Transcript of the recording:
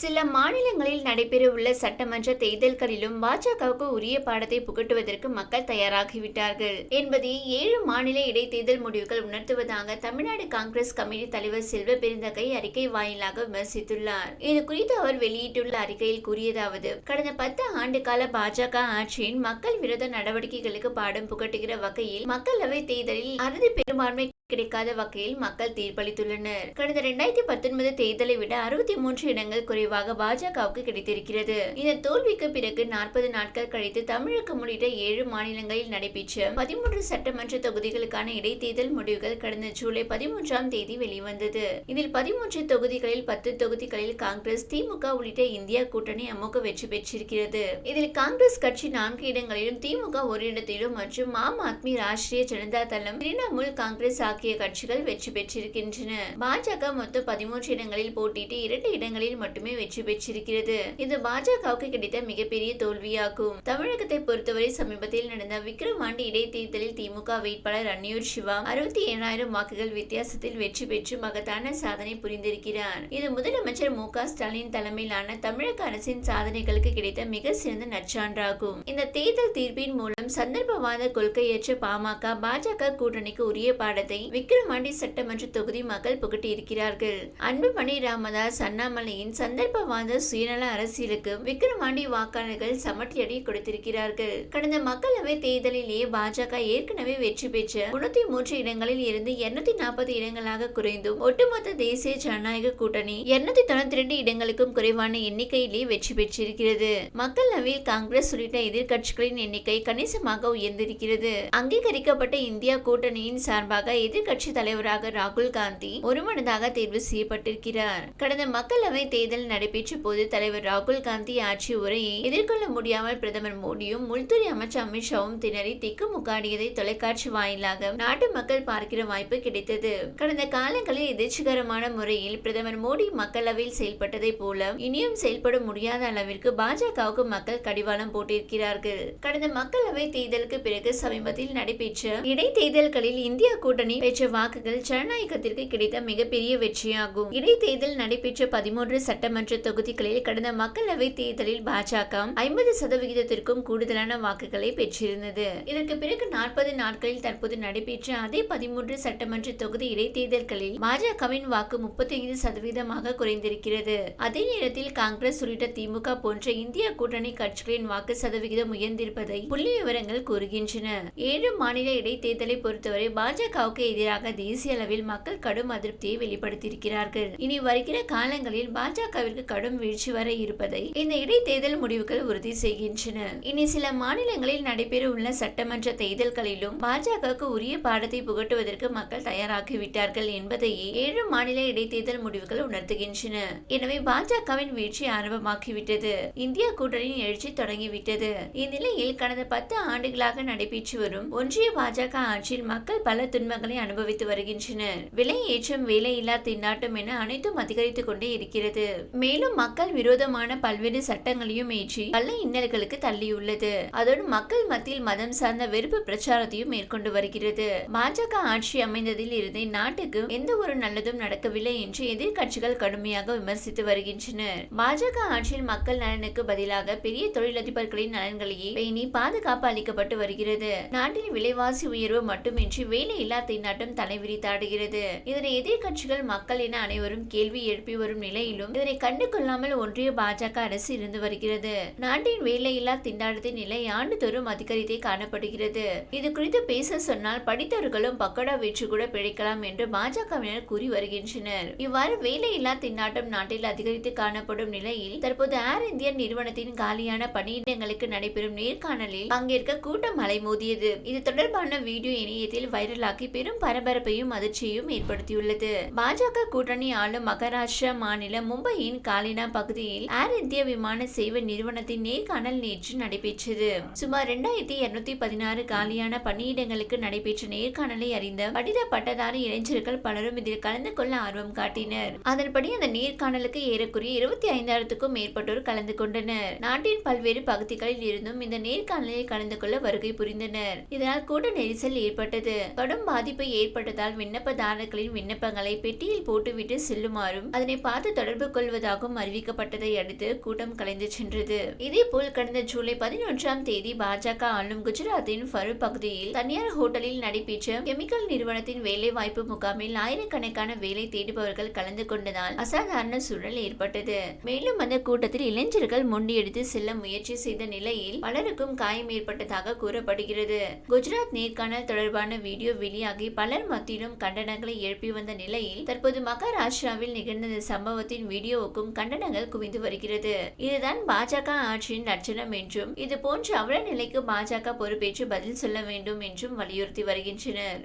சில மாநிலங்களில் நடைபெறவுள்ள சட்டமன்ற தேர்தல்களிலும் பாஜகவுக்கு உரிய பாடத்தை புகட்டுவதற்கு மக்கள் தயாராகிவிட்டார்கள். என்பதை ஏழு மாநில இடைத்தேர்தல் முடிவுகள் உணர்த்துவதாக தமிழ்நாடு காங்கிரஸ் கமிட்டி தலைவர் செல்வ பெருந்தகை அறிக்கை வாயிலாக விமர்சித்துள்ளார். இது குறித்து அவர் வெளியிட்டுள்ள அறிக்கையில் கூறியதாவது கடந்த பத்து ஆண்டு கால பாஜக ஆட்சியின் மக்கள் விரோத நடவடிக்கைகளுக்கு பாடம் புகட்டுகிற வகையில் மக்களவை தேர்தலில் அறுதி பெரும்பான்மை கிடைக்காத வகையில் மக்கள் தீர்ப்பளித்துள்ளனர். கடந்த இரண்டாயிரத்தி பத்தொன்பது தேர்தலை விட அறுபத்தி மூன்று இடங்கள் குறைவாக பாஜகவுக்கு கிடைத்திருக்கிறது. இந்த தோல்விக்கு பிறகு நாற்பது நாட்கள் கழித்து தமிழகம் உள்ளிட்ட ஏழு மாநிலங்களில் நடைபெற்ற பதிமூன்று சட்டமன்ற தொகுதிகளுக்கான இடைத்தேர்தல் முடிவுகள் கடந்த ஜூலை பதிமூன்றாம் தேதி வெளிவந்தது. இதில் பதிமூன்று தொகுதிகளில் பத்து தொகுதிகளில் காங்கிரஸ் திமுக உள்ளிட்ட இந்தியா கூட்டணி அமோக வெற்றி பெற்றிருக்கிறது. இதில் காங்கிரஸ் கட்சி நான்கு இடங்களிலும் திமுக ஒரு இடத்திலும் மற்றும் ஆம் ஆத்மி ராஷ்டிரிய ஜனதா தளம் திரிணாமுல் காங்கிரஸ் ஆகிய கட்சிகள் வெற்றி பெற்றிருக்கின்றன. பாஜக மொத்தம் பதிமூன்று இடங்களில் போட்டியிட்டு இரண்டு இடங்களில் மட்டுமே வெற்றி பெற்றிருக்கிறது. இது பாஜகவுக்கு கிடைத்த மிகப்பெரிய தோல்வியாகும். தமிழகத்தை பொறுத்தவரை சமீபத்தில் நடந்த விக்ரமாண்டி இடைத்தேர்தலில் திமுக வேட்பாளர் அன்னியூர் சிவா அறுபத்தி ஏழாயிரம் வாக்குகள் வித்தியாசத்தில் வெற்றி பெற்று மகத்தான சாதனை புரிந்திருக்கிறார். இது முதலமைச்சர் மு க ஸ்டாலின் தலைமையிலான தமிழக அரசின் சாதனைகளுக்கு கிடைத்த மிக சிறந்த நற்சான்றாகும். இந்த தேர்தல் தீர்ப்பின் மூலம் சந்தர்ப்பவாத கொள்கையற்ற பாமக பாஜக கூட்டணிக்கு உரிய பாடத்தை விக்கிரவாண்டி சட்டமன்ற தொகுதி மக்கள் புகட்டியிருக்கிறார்கள். அன்புமணி ராமதாஸ் அண்ணாமலையின் சந்தர்ப்பவாத சுயநல அரசியலுக்கு விக்கிரவாண்டி வாக்காளர்கள் சமட்டியடி கொடுத்திருக்கிறார்கள். கடந்த மக்களவை தேர்தலிலேயே பாஜக ஏற்கனவே வெற்றி பெற்ற முன்னூத்தி மூன்று இடங்களில் இருந்து இருநூத்தி நாற்பது இடங்களாக குறைந்தும் ஒட்டுமொத்த தேசிய ஜனநாயக கூட்டணி இருநூத்தி தொண்ணூத்தி ரெண்டு இடங்களுக்கும் குறைவான எண்ணிக்கையிலே வெற்றி பெற்றிருக்கிறது. மக்களவையில் காங்கிரஸ் உள்ளிட்ட எதிர்கட்சிகளின் எண்ணிக்கை கணிசமாக உயர்ந்திருக்கிறது. அங்கீகரிக்கப்பட்ட இந்தியா கூட்டணியின் சார்பாக எதிர் எதிர்கட்சி தலைவராக ராகுல் காந்தி ஒருமனதாக தேர்வு செய்யப்பட்டிருக்கிறார். கடந்த மக்களவை தேர்தல் நடைபெற்ற போது தலைவர் ராகுல் காந்தி ஆற்றிய உரையை எதிர்கொள்ள முடியாமல் பிரதமர் மோடியும் உள்துறை அமைச்சர் அமித்ஷாவும் திணறி திக்குமுக்காடியதை தொலைக்காட்சி வாயிலாக நாட்டு மக்கள் பார்க்கிற வாய்ப்பு கிடைத்தது. கடந்த காலங்களில் எதிர்ச்சிகரமான முறையில் பிரதமர் மோடி மக்களவையில் செயல்பட்டதை போல இனியும் செயல்பட முடியாத அளவிற்கு பாஜகவுக்கு மக்கள் கடிவாளம் போட்டிருக்கிறார்கள். கடந்த மக்களவை தேர்தலுக்கு பிறகு சமீபத்தில் நடைபெற்ற இடைத்தேர்தல்களில் இந்தியா கூட்டணி பெற்ற வாக்குகள் ஜனநாயகத்திற்கு கிடைத்த மிகப்பெரிய வெற்றியாகும். இடைத்தேர்தல் நடைபெற்ற பதிமூன்று சட்டமன்ற தொகுதிகளில் கடந்த மக்களவை தேர்தலில் பாஜக ஐம்பது சதவிகிதத்திற்கும் கூடுதலான வாக்குகளை பெற்றிருந்தது. இதற்கு பிறகு நாற்பது நாட்களில் தற்போது நடைபெற்ற அதே பதிமூன்று சட்டமன்ற தொகுதி இடைத்தேர்தல்களில் பாஜகவின் வாக்கு முப்பத்தி ஐந்து சதவீதமாக குறைந்திருக்கிறது. அதே நேரத்தில் காங்கிரஸ் உள்ளிட்ட திமுக போன்ற இந்திய கூட்டணி கட்சிகளின் வாக்கு சதவிகிதம் உயர்ந்திருப்பதை புள்ளி விவரங்கள் கூறுகின்றன. ஏழு மாநில இடைத்தேர்தலை பொறுத்தவரை பாஜகவுக்கு எதிராக தேசிய அளவில் மக்கள் கடும் அதிருப்தியை வெளிப்படுத்தியிருக்கிறார்கள். இனி வருகிற காலங்களில் பாஜகவிற்கு கடும் வீழ்ச்சி வர இருப்பதை இந்த இடைத்தேர்தல் முடிவுகள் உறுதி செய்கின்றன. இனி சில மாநிலங்களில் நடைபெற உள்ள சட்டமன்ற தேர்தல்களிலும் பாஜகவுக்கு உரிய பாடத்தை புகட்டுவதற்கு மக்கள் தயாராகிவிட்டார்கள் என்பதையே ஏழு மாநில இடைத்தேர்தல் முடிவுகள் உணர்த்துகின்றன. எனவே பாஜகவின் வீழ்ச்சி ஆரம்பமாகிவிட்டது. இந்தியா கூட்டணியின் எழுச்சி தொடங்கிவிட்டது. இந்நிலையில் கடந்த பத்து ஆண்டுகளாக நடைபெற்று வரும் ஒன்றிய பாஜக ஆட்சியில் மக்கள் பல துன்பங்களை அனுபவித்து வருகின்றனர் விலை ஏற்றம் வேலையில்லா திண்டாட்டம் என அனைத்தும் அதிகரித்துக் கொண்டே இருக்கிறது. மேலும் மக்கள் விரோதமான பல்வேறு சட்டங்களையும் ஏற்றி பல இன்னல்களுக்கு தள்ளியுள்ளது. அதோடு மக்கள் மத்தியில் மதம் சார்ந்த வெறுப்பு பிரச்சாரத்தையும் மேற்கொண்டு வருகிறது. பாஜக ஆட்சி அமைந்ததில் இருந்தே நாட்டுக்கு எந்த ஒரு நல்லதும் நடக்கவில்லை என்று எதிர்க்கட்சிகள் கடுமையாக விமர்சித்து வருகின்றனர் பாஜக ஆட்சியில் மக்கள் நலனுக்கு பதிலாக பெரிய தொழிலதிபர்களின் நலன்களையே பேணி பாதுகாப்பு அளிக்கப்பட்டு வருகிறது. நாட்டின் விலைவாசி உயர்வு மட்டுமின்றி வேலையில்லா திண்டாட்டம் தலைவிரித்தாடுகிறது இதனை எதிர்க்கட்சிகள் மக்கள் என அனைவரும் கேள்வி எழுப்பி வரும் நிலையிலும் இதனை கண்டு கொள்ளாமல் ஒன்றிய பாஜக அரசு இருந்து வருகிறது. நாட்டின் வேலையில்லா திண்டாட்டத்தின் நிலை ஆண்டுதோறும் அதிகரித்தே காணப்படுகிறது. இது குறித்து பேச சொன்னால் படித்தவர்களும் பக்கோடா வீச்சு கூட பிழைக்கலாம் என்று பாஜகவினர் கூறி வருகின்றனர். இவ்வாறு வேலையில்லா திண்டாட்டம் நாட்டில் அதிகரித்து காணப்படும் நிலையில் தற்போது ஏர் இந்தியா நிறுவனத்தின் காலியான பணியிடங்களுக்கு நடைபெறும் நேர்காணலில் பங்கேற்க கூட்டம் அலைமோதியது. இது தொடர்பான வீடியோ இணையத்தில் வைரலாகி பெரும் பரபரப்பையும் அதிர்ச்சியையும் ஏற்படுத்தியுள்ளது. பாஜக கூட்டணி ஆளும் மகாராஷ்டிரா மாநிலம் மும்பையின் காலினா பகுதியில் ஏர் இந்தியா விமான சேவை நிறுவனத்தின் நேர்காணல் நேற்று நடைபெற்றது. சுமார் இரண்டாயிரத்தி இருநூத்தி பதினாறு காலியான பணியிடங்களுக்கு நடைபெற்ற நேர்காணலை அறிந்த படித பட்டதாரி இளைஞர்கள் பலரும் இதில் கலந்து கொள்ள ஆர்வம் காட்டினர். அதன்படி அந்த நேர்காணலுக்கு ஏறக்குறைய இருபத்தி ஐந்தாயிரத்துக்கும் மேற்பட்டோர் கலந்து கொண்டனர். நாட்டின் பல்வேறு பகுதிகளில் இருந்தும் இந்த நேர்காணலில் கலந்து கொள்ள வருகை புரிந்தனர். இதனால் கூட்ட நெரிசல் ஏற்பட்டது. கடும் பாதிப்பை ஏற்பட்டதால் விண்ணப்பதாரர்களின் விண்ணப்பங்களை பெட்டியில் போட்டுவிட்டு செல்லுமாறும் அதனை பார்த்து தொடர்பு கொள்வதாகவும் அறிவிக்கப்பட்டதை அடுத்து கூட்டம் கலைந்து சென்றது. இதேபோல் கடந்த ஜூலை பதினொன்றாம் தேதி பாஜக ஆளும் குஜராத்தின் ஃபரு பகுதியில் தனியார் ஹோட்டலில் நடைபெற்ற கெமிக்கல் நிறுவனத்தின் வேலைவாய்ப்பு முகாமில் ஆயிரக்கணக்கான வேலை தேடுபவர்கள் கலந்து கொண்டதால் அசாதாரண சூழல் ஏற்பட்டது. மேலும் அந்த கூட்டத்தில் இளைஞர்கள் முண்டியடித்து செல்ல முயற்சி செய்த நிலையில் பலருக்கும் காயம் ஏற்பட்டதாக கூறப்படுகிறது. குஜராத் நேர்காணல் தொடர்பான வீடியோ வெளியாகி பலர் மத்தியிலும் கண்டனங்களை எழுப்பி வந்த நிலையில் தற்போது மகாராஷ்டிராவில் நிகழ்ந்த இந்த சம்பவத்தின் வீடியோவுக்கும் கண்டனங்கள் குவிந்து வருகிறது. இதுதான் பாஜக ஆட்சியின் லட்சணம் என்றும் இது போன்ற அவல நிலைக்கு பாஜக பொறுப்பேற்று பதில் சொல்ல வேண்டும் என்றும் வலியுறுத்தி வருகின்றனர்.